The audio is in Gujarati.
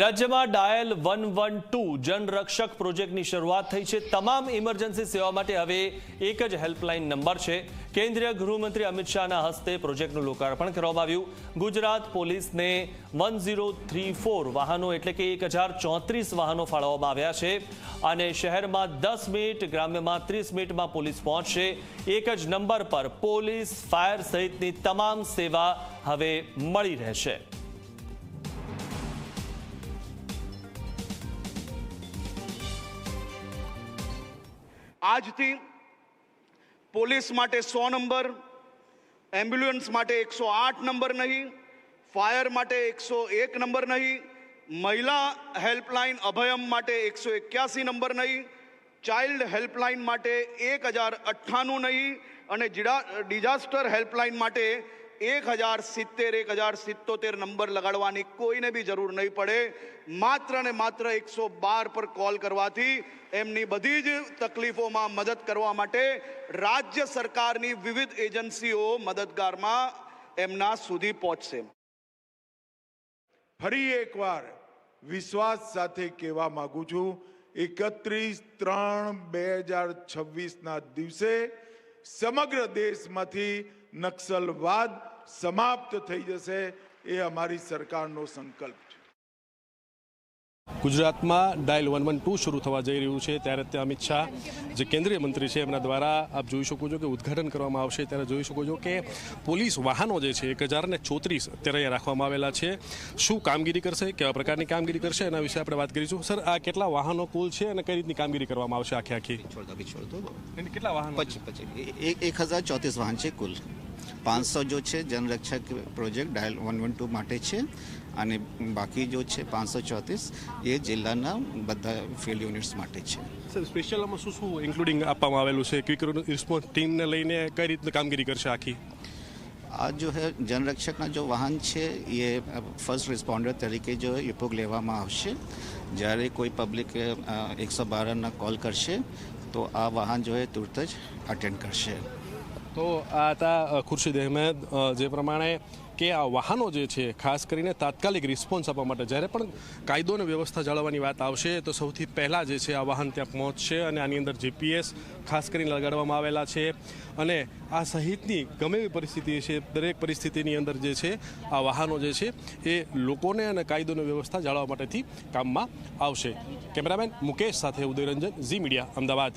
રાજ્યમાં dial one one two Janrakshak પ્રોજેક્ટની શરૂઆત થઈ છે. તમામ ઇમરજન્સી સેવા માટે હવે એક જ હેલ્પલાઇન નંબર છે. કેન્દ્રીય ગૃહમંત્રી અમિત શાહના હસ્તે પ્રોજેક્ટનું લોકાર્પણ કરવામાં આવ્યું. ગુજરાત પોલીસને વન ઝીરો થ્રી ફોર વાહનો એટલે કે એક હજાર ચોત્રીસ વાહનો ફાળવવામાં આવ્યા છે અને શહેરમાં દસ મિનિટ, ગ્રામ્યમાં ત્રીસ મિનિટમાં પોલીસ પહોંચશે. એક જ નંબર પર પોલીસ, ફાયર સહિતની તમામ સેવા હવે મળી રહેશે. આજથી પોલીસ માટે સો નંબર, એમ્બ્યુલન્સ માટે એકસો આઠ નંબર નહીં, ફાયર માટે એકસો એક નંબર નહીં, મહિલા હેલ્પલાઇન અભયમ માટે એકસો એક્યાસી નંબર નહીં, ચાઇલ્ડ હેલ્પલાઇન માટે એક હજાર અઠ્ઠાણું નહીં અને ડિઝાસ્ટર હેલ્પલાઇન માટે એક હજાર સિત્તેર એક હજાર સિત્તોતેર નંબર લગાડવાની કોઈને બી જરૂર નહીં પડે માત્ર ને માત્ર એકસો બાર પર કોલ કરવાથી એમની બધી જ તકલીફોમાં મદદ કરવા માટે રાજ્ય સરકારની વિવિધ એજન્સીઓ મદદગારમાં એમના સુધી પહોંચશે ફરી એકવાર વિશ્વાસ સાથે કહેવા માંગુ છું, એકત્રીસ ત્રણ બે હજાર છવ્વીસના દિવસે સમગ્ર દેશમાંથી નક્સલવાદ સમાપ્ત થઈ જશે એ અમારી સરકારનો સંકલ્પ છે. ગુજરાતમાં ડાયલ વન વન ટુ શરૂ થવા જઈ રહ્યું છે. ત્યારે ત્યાં અમિત શાહ જે કેન્દ્રીય મંત્રી છે એમના દ્વારા આપ જોઈ શકો છો કે ઉદ્ઘાટન કરવામાં આવશે. ત્યારે જોઈ શકો છો કે પોલીસ વાહનો જે છે એક હજારને ચોત્રીસ અત્યારે અહીંયા રાખવામાં આવેલા છે. શું કામગીરી કરશે કેવા પ્રકારની કામગીરી કરશે એના વિશે આપણે વાત કરીશું. સર આ કેટલા વાહનો કુલ છે અને કઈ રીતની કામગીરી કરવામાં આવશે આખી આખી? કેટલા વાહન એક હજાર ચોત્રીસ વાહન છે કુલ. પાંચસો જો છે Janrakshak project dial one one two માટે છે અને બાકી જો છે પાંચસો ચોત્રીસ એ જિલ્લાના બધા ફિલ્ડ યુનિટ્સ માટે છે. સર સ્પેશિયલ આમાં શું શું ઇન્ક્લુડિંગ આપવામાં આવેલું છે? ક્વિક રિસ્પોન્સ ટીમને લઈને કઈ રીતની કામગીરી કરશે આખી? આ જો હે જનરક્ષકના જો વાહન છે એ ફર્સ્ટ રિસ્પોન્ડર તરીકે જો ઉપયોગ લેવામાં આવશે. જ્યારે કોઈ પબ્લિક એકસો બારના કોલ કરશે તો આ વાહન જો એ તુરત જ અટેન્ડ કરશે. તો આ હતા ખુરશીદ અહેમદ જે પ્રમાણે કે આ વાહનો જે છે, ખાસ કરીને તાત્કાલિક રિસ્પોન્સ આપવા માટે જ્યારે પણ કાયદો અને વ્યવસ્થા જાળવવાની વાત આવશે, તો સૌથી પહેલાં જે છે, આ વાહન ત્યાં પહોંચશે અને આની અંદર જીપીએસ ખાસ કરીને લગાડવામાં આવેલા છે. અને આ સહિતની ગમે એવી પરિસ્થિતિ છે, દરેક પરિસ્થિતિની અંદર જે છે, આ વાહનો જે છે, એ લોકોને અને કાયદોની વ્યવસ્થા જાળવવા માટેથી કામમાં આવશે. કેમેરામેન મુકેશ સાથે ઉદયરંજન, ઝી મીડિયા, અમદાવાદ.